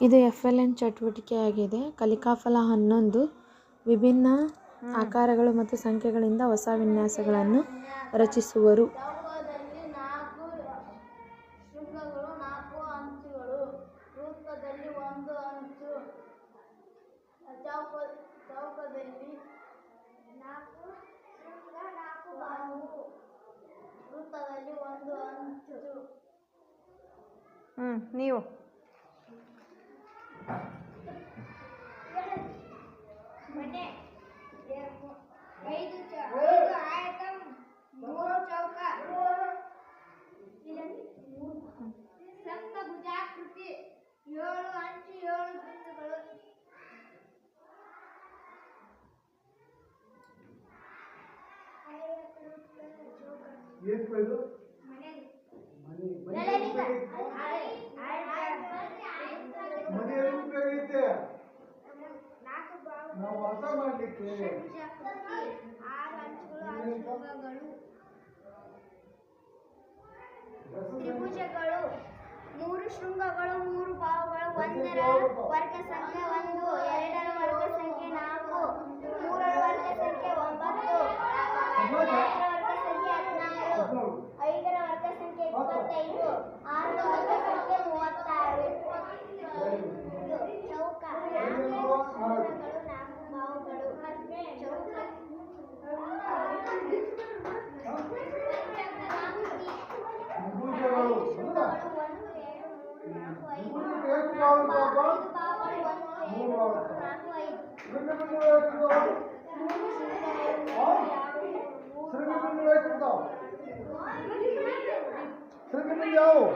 ಇದು F L N ಚಟುವಟಿಕೆಯಾಗಿದೆ. ಕಲಿಕಾಫಲ ಹನ್ನೊಂದು. ವಿಭಿನ್ನ ಆಕಾರಗಳು ಮತ್ತು ಸಂಖ್ಯೆಗಳಿಂದ ಹೊಸ ವಿನ್ಯಾಸಗಳನ್ನು ರಚಿಸುವರು. ಹ್ಞೂ ನೀವು. ಸಪ್ತಭುಜಾಕೃತಿ ಏಳು ಅಂಚು ಏಳು ಬಿಂದುಗಳು ಏನು ಇದು ಮನೆ ಮನೆ ಬಾವು ನಾವು ವಾಸ ಮಾಡಲಿಕ್ಕೆ. ತ್ರಿಭುಜಗಳು ಮೂರು ಶೃಂಗಗಳು ಮೂರು ಭಾವಗಳು ಒಂದರ ವರ್ಗ ಸಂಖ್ಯೆ ಒಂದು ಎರಡರ ವರ್ಗ ಸಂಖ್ಯೆ ನಾಲ್ಕು ಮೂರರ ವರ್ಗ ಸಂಖ್ಯೆ ಒಂಬತ್ತು. Sırgın mı yahu?